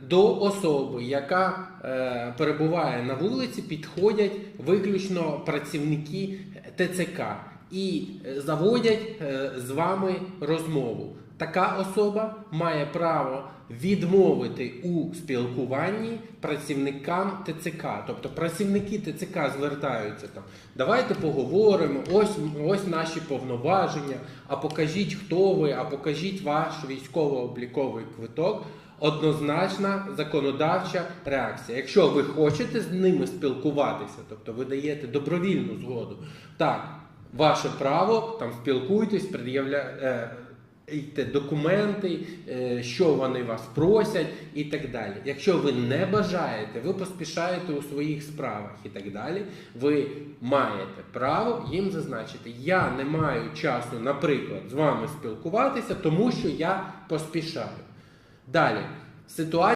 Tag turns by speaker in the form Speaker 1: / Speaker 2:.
Speaker 1: до особи, яка е, перебуває на вулиці, підходять виключно працівники ТЦК і е, заводять е, з вами розмову. Така особа має право відмовити у спілкуванні працівникам ТЦК. Тобто працівники ТЦК звертаються там. Давайте поговоримо. Ось ось наші повноваження. А покажіть, хто ви, а покажіть ваш військово-обліковий квиток. Однозначна законодавча реакція. Якщо ви хочете з ними спілкуватися, тобто ви даєте добровільну згоду, так, ваше право там спілкуйтесь, пред'явля. е, документи, е, що вони вас просять і так далі. Якщо ви не бажаєте, ви поспішаєте у своїх справах і так далі, ви маєте право їм зазначити, я не маю часу, наприклад, з вами спілкуватися, тому що я поспішаю. Далі, ситуація.